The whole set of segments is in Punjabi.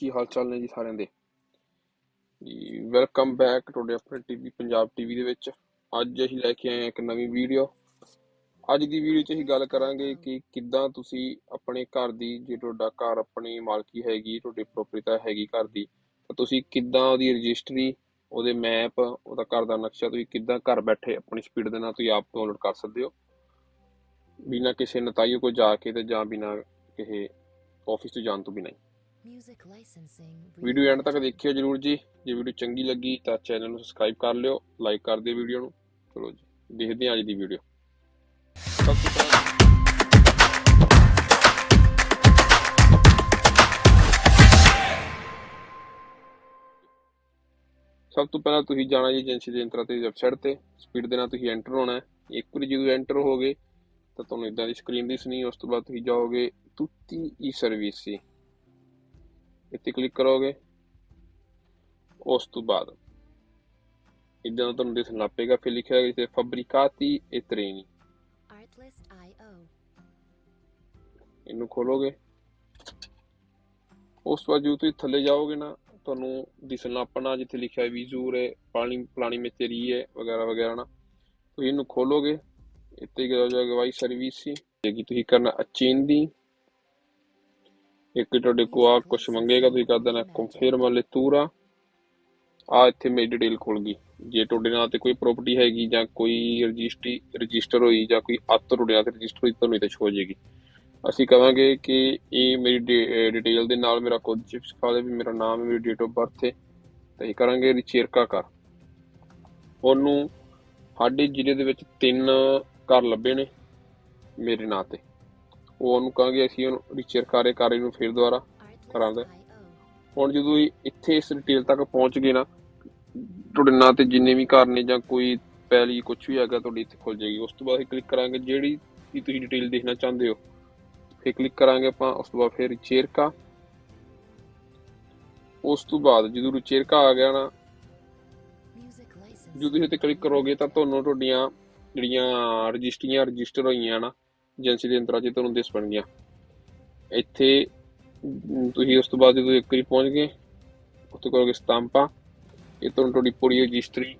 ਕੀ ਹਾਲ ਚਾਲ ਨੇ ਜੀ ਸਾਰਿਆਂ ਦੇ? ਵੈਲਕਮ ਬੈਕ ਤੁਹਾਡੇ ਆਪਣੇ ਟੀਵੀ ਪੰਜਾਬ ਟੀਵੀ ਦੇ ਵਿੱਚ। ਅੱਜ ਅਸੀਂ ਲੈ ਕੇ ਆਏ ਹਾਂ ਇੱਕ ਨਵੀਂ ਵੀਡੀਓ ਅੱਜ ਦੀ ਵੀਡੀਓ 'ਚ ਅਸੀਂ ਗੱਲ ਕਰਾਂਗੇ ਕਿ ਕਿੱਦਾਂ ਤੁਸੀਂ ਆਪਣੇ ਘਰ ਦੀ, ਜੇ ਤੁਹਾਡਾ ਘਰ ਆਪਣੀ ਮਾਲਕੀ ਹੈਗੀ, ਤੁਹਾਡੀ ਪ੍ਰੋਪਰਟੀ ਹੈਗੀ ਘਰ ਦੀ, ਤਾਂ ਤੁਸੀਂ ਕਿੱਦਾਂ ਉਹਦੀ ਰਜਿਸਟਰੀ ਉਹਦੇ ਮੈਪ ਉਹਦਾ ਘਰ ਦਾ ਨਕਸ਼ਾ, ਤੁਸੀਂ ਕਿੱਦਾਂ ਘਰ ਬੈਠੇ ਆਪਣੀ ਸਪੀਡ ਦੇ ਨਾਲ ਤੁਸੀਂ ਆਪ ਡਾਊਨਲੋਡ ਕਰ ਸਕਦੇ ਹੋ। ਬਿਨਾਂ ਕਿਸੇ ਨਤਾਈਓ ਕੋ ਜਾ ਕੇ ਤੇ ਜਾਂ ਬਿਨਾਂ ਕਿਸੇ ਆਫਿਸ ਤੋਂ ਜਾਣ ਤੋਂ ਬਿਨਾਂ ਹੀ ਵੀਡੀਓ ਐਂਡ ਤੱਕ ਦੇਖਿਓ ਜਰੂਰ ਜੀ। ਜੇ ਵੀਡੀਓ ਚੰਗੀ ਲੱਗੀ ਤਾਂ ਚੈਨਲ ਨੂੰ ਸਬਸਕ੍ਰਾਈਬ ਕਰ ਲਿਓ ਲਾਈਕ ਕਰ ਦਿਓ ਵੀਡੀਓ ਨੂੰ। ਚਲੋ ਜੀ, ਦੇਖਦੇ ਹਾਂ ਅੱਜ ਦੀ ਵੀਡੀਓ ਸਭ ਤੋਂ ਪਹਿਲਾਂ ਸਭ ਤੋਂ ਪਹਿਲਾਂ ਤੁਸੀਂ ਜਾਣਾ ਜੀ ਏਜੰਸੀ ਦੇ ਯੰਤਰਾਂ ਤੇ ਵੈਬਸਾਈਟ ਤੇ। ਸਪੀਡ ਦੇ ਨਾਲ ਤੁਸੀਂ ਐਂਟਰ ਹੋਣਾ ਹੈ। ਇੱਕ ਵਾਰੀ ਜਦੋਂ ਐਂਟਰ ਹੋਗੇ ਤਾਂ ਤੁਹਾਨੂੰ ਇਦਾਂ ਦੀ ਸਕਰੀਨ ਦਿਸਣੀ, ਉਸ ਤੋਂ ਬਾਅਦ ਤੁਸੀਂ ਜਾਓਗੇ ਤੁੱਤੀ ਈ ਸਰਵਿਸ ਸੀ ਇੱਥੇ ਕਲਿੱਕ ਕਰੋਗੇ ਉਸ ਤੋਂ ਬਾਅਦ ਇਦਾਂ ਦਾ ਤੁਹਾਨੂੰ ਦਿਸਣ ਲੱਗ ਪਏਗਾ ਫਿਰ ਲਿਖਿਆ ਹੋਇਆ ਇੱਥੇ ਫੈਬਰਿਕਾਤੀ e Artlist IO. ਇਹਨੂੰ ਖੋਲੋਗੇ। ਉਸ ਤੋਂ ਬਾਅਦ ਜਦੋਂ ਤੁਸੀਂ ਥੱਲੇ ਜਾਓਗੇ ਨਾ ਤੁਹਾਨੂੰ ਦਿਸਣ ਲੱਗ ਪਣਾ ਜਿੱਥੇ ਲਿਖਿਆ ਹੈ ਵਿਜ਼ੂਰ ਹੈ ਪਾਣੀ ਪਲਾਣੀ ਮੇਤੇਰੀ ਹੈ ਵਗੈਰਾ ਵਗੈਰਾ ਨਾ। ਤੁਸੀਂ ਇਹਨੂੰ ਖੋਲੋਗੇ ਇੱਥੇ ਹੋ ਜਾਏਗਾ ਵਾਈ ਸਰਵਿਸ ਸੀ ਕਿ ਤੁਸੀਂ ਕਰਨਾ ਅਚੇਂਦੀ ਇੱਕ ਤੁਹਾਡੇ ਕੋ ਆ ਕੁਝ ਮੰਗੇਗਾ ਤੁਸੀਂ ਕਰ ਦੇਣਾ ਕੰਫਰਮ ਲੈਤੂਰਾ ਆ। ਇੱਥੇ ਮੇਰੀ ਡਿਟੇਲ ਖੁੱਲ ਗਈ। ਜੇ ਤੁਹਾਡੇ ਨਾਂ ਤੇ ਕੋਈ ਪ੍ਰਾਪਰਟੀ ਹੈਗੀ ਜਾਂ ਕੋਈ ਰਜਿਸਟਰੀ ਰਜਿਸਟਰ ਹੋਈ ਜਾਂ ਕੋਈ ਅੱਤ ਤੁਹਾਡੇ ਨਾਲ ਤੇ ਰਜਿਸਟਰ ਹੋਈ, ਤੁਹਾਨੂੰ ਇਹ ਤੇ ਹੋ ਜਾਏਗੀ। ਅਸੀਂ ਕਹਾਂਗੇ ਕਿ ਇਹ ਮੇਰੀ ਡਿਟੇਲ ਦੇ ਨਾਲ ਮੇਰਾ ਕੋਡ ਚਿਪਸ ਖਾ ਦੇ ਵੀ ਮੇਰਾ ਨਾਮ ਹੈ ਮੇਰੀ ਡੇਟ ਆਫ ਬਰਥ ਹੈ। ਤਾਂ ਇਹ ਕਰਾਂਗੇ ਰਿਚੇਰਕਾ ਕਰ ਉਹਨੂੰ ਸਾਡੇ ਜ਼ਿਲ੍ਹੇ ਦੇ ਵਿੱਚ ਤਿੰਨ ਘਰ ਲੱਭੇ ਨੇ ਮੇਰੇ ਨਾਂ ਤੇ। ਉਹ ਉਹਨੂੰ ਕਹਾਂਗੇ ਅਸੀਂ ਉਹਨੂੰ ਰਿਚੇਰਕਾਰੇ ਕਾਰੇ ਨੂੰ ਫਿਰ ਦੁਬਾਰਾ ਕਰਾਂਗੇ। ਹੁਣ ਜਦੋਂ ਇੱਥੇ ਇਸ ਡਿਟੇਲ ਤੱਕ ਪਹੁੰਚ ਗਏ ਨਾ, ਤੁਹਾਡੇ ਨਾਂ ਤੇ ਜਿੰਨੇ ਵੀ ਘਰ ਨੇ ਜਾਂ ਕੋਈ ਪੈਲੀ ਕੁਝ ਵੀ ਹੈਗਾ ਤੁਹਾਡੀ ਇੱਥੇ ਖੁੱਲ ਜਾਏਗੀ। ਉਸ ਤੋਂ ਬਾਅਦ ਅਸੀਂ ਕਲਿੱਕ ਕਰਾਂਗੇ। ਜਿਹੜੀ ਵੀ ਤੁਸੀਂ ਡਿਟੇਲ ਦੇਖਣਾ ਚਾਹੁੰਦੇ ਹੋ, ਫਿਰ ਕਲਿੱਕ ਕਰਾਂਗੇ ਆਪਾਂ। ਉਸ ਤੋਂ ਬਾਅਦ ਫਿਰ ਚੇਰਕਾ ਉਸ ਤੋਂ ਬਾਅਦ ਜਦੋਂ ਰਿਚੇਰਕਾ ਆ ਗਿਆ ਨਾ Music ਜਦੋਂ ਤੁਸੀਂ ਇੱਥੇ ਕਲਿੱਕ ਕਰੋਗੇ ਤਾਂ ਤੁਹਾਨੂੰ ਤੁਹਾਡੀਆਂ ਜਿਹੜੀਆਂ ਰਜਿਸਟਰੀਆਂ ਰਜਿਸਟਰ ਹੋਈਆਂ ਨਾ ਏਜੰਸੀ ਦੇ ਯੰਤਰਾਂ 'ਚ ਤੁਹਾਨੂੰ ਦਿਸ ਬਣ ਪਣਗੀਆਂ। ਇੱਥੇ ਤੁਸੀਂ ਉਸ ਤੋਂ ਬਾਅਦ ਜਦੋਂ ਇੱਕ ਵਾਰੀ ਪਹੁੰਚ ਗਏ, ਉੱਥੇ ਕਰੋਗੇ ਸਟਾਂਪਾ। ਇਹ ਤੁਹਾਨੂੰ ਤੁਹਾਡੀ ਪੂਰੀ ਰਜਿਸਟਰੀ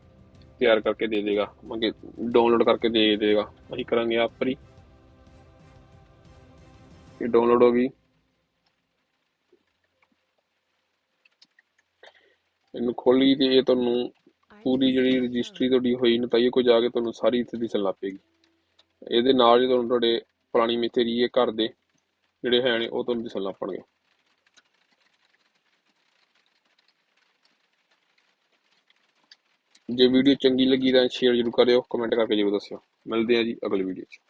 ਤਿਆਰ ਕਰਕੇ ਦੇ ਦੇਗਾ। ਮੰਗੇ ਡਾਊਨਲੋਡ ਕਰਕੇ ਦੇ ਦੇਗਾ। ਅਸੀਂ ਕਰਾਂਗੇ ਆਪ ਇਹ ਡਾਊਨਲੋਡ ਹੋ ਗਈ। ਇਹਨੂੰ ਖੋਲੀ ਤੇ ਇਹ ਤੁਹਾਨੂੰ ਪੂਰੀ ਜਿਹੜੀ ਰਜਿਸਟਰੀ ਤੁਹਾਡੀ ਹੋਈ ਨਤਾਈਏ ਕੋ ਜਾ ਕੇ ਤੁਹਾਨੂੰ ਸਾਰੀ ਇੱਥੇ ਦਿਸਣ ਲੱਗ ਪਏਗੀ। ਇਹਦੇ ਨਾਲ ਹੀ ਤੁਹਾਨੂੰ ਤੁਹਾਡੇ ਪੁਰਾਣੀ ਮਿੱਤਰੀ ਘਰ ਦੇ ਜਿਹੜੇ ਹੈ ਨੇ, ਉਹ ਤੁਹਾਨੂੰ ਦਿਸਣ ਲੱਗ ਪਣਗੇ। ਜੇ ਵੀਡੀਓ ਚੰਗੀ ਲੱਗੀ ਤਾਂ ਸ਼ੇਅਰ ਜ਼ਰੂਰ ਕਰਿਓ ਕਮੈਂਟ ਕਰਕੇ ਜ਼ਰੂਰ ਦੱਸਿਓ। ਮਿਲਦੇ ਹਾਂ ਜੀ ਅਗਲੀ ਵੀਡੀਓ 'ਚ।